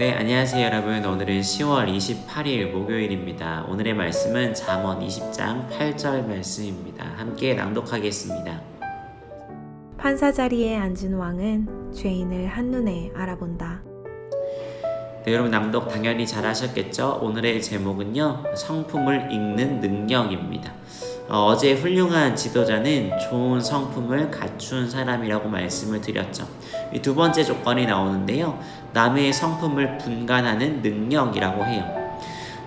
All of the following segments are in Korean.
네, 안녕하세요 여러분. 오늘은 10월 28일 목요일입니다. 오늘의 말씀은 잠언 20장 8절 말씀입니다. 함께 낭독하겠습니다. 판사 자리에 앉은 왕은 죄인을 한눈에 알아본다. 네, 여러분 낭독 당연히 잘 하셨겠죠? 오늘의 제목은요. 성품을 읽는 능력입니다. 어, 제 훌륭한 지도자는 좋은 성품을 갖춘 사람이라고 말씀을 드렸죠. 이 두 번째 조건이 나오는데요. 남의 성품을 분간하는 능력이라고 해요.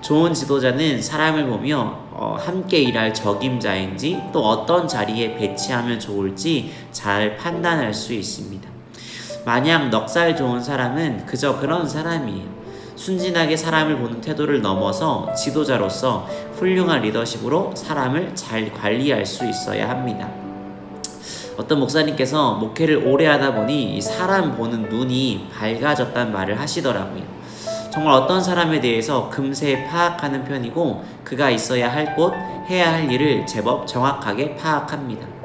좋은 지도자는 사람을 보며 어, 함께 일할 적임자인지 또 어떤 자리에 배치하면 좋을지 잘 판단할 수 있습니다. 마냥 넉살 좋은 사람은 그저 그런 사람이에요. 순진하게 사람을 보는 태도를 넘어서 지도자로서 훌륭한 리더십으로 사람을 잘 관리할 수 있어야 합니다. 어떤 목사님께서 목회를 오래 하다 보니 이 사람 보는 눈이 밝아졌단 말을 하시더라고요. 정말 어떤 사람에 대해서 금세 파악하는 편이고 그가 있어야 할 곳, 해야 할 일을 제법 정확하게 파악합니다.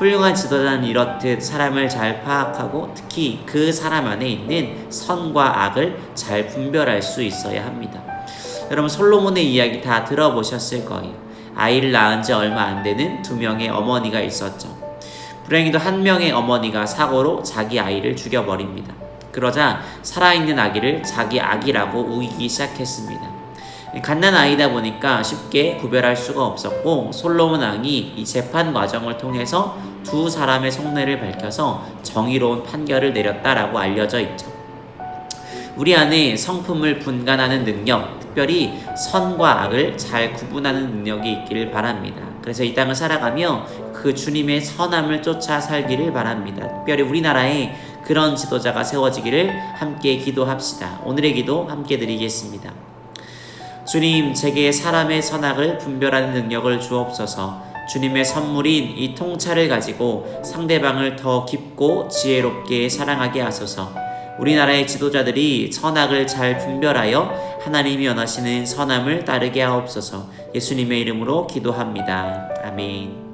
훌륭한 지도자는 이렇듯 사람을 잘 파악하고 특히 그 사람 안에 있는 선과 악을 잘 분별할 수 있어야 합니다. 여러분 솔로몬의 이야기 다 들어보셨을 거예요. 아이를 낳은 지 얼마 안 되는 두 명의 어머니가 있었죠. 불행히도 한 명의 어머니가 사고로 자기 아이를 죽여버립니다. 그러자 살아있는 아기를 자기 아기라고 우기기 시작했습니다. 갓난 아이다 보니까 쉽게 구별할 수가 없었고 솔로몬 왕이 이 재판 과정을 통해서 두 사람의 속내를 밝혀서 정의로운 판결을 내렸다라고 알려져 있죠. 우리 안에 성품을 분간하는 능력, 특별히 선과 악을 잘 구분하는 능력이 있기를 바랍니다. 그래서 이 땅을 살아가며 그 주님의 선함을 쫓아 살기를 바랍니다. 특별히 우리나라에 그런 지도자가 세워지기를 함께 기도합시다. 오늘의 기도 함께 드리겠습니다. 주님, 제게 사람의 선악을 분별하는 능력을 주옵소서. 주님의 선물인 이 통찰을 가지고 상대방을 더 깊고 지혜롭게 사랑하게 하소서. 우리나라의 지도자들이 선악을 잘 분별하여 하나님이 원하시는 선함을 따르게 하옵소서. 예수님의 이름으로 기도합니다. 아멘.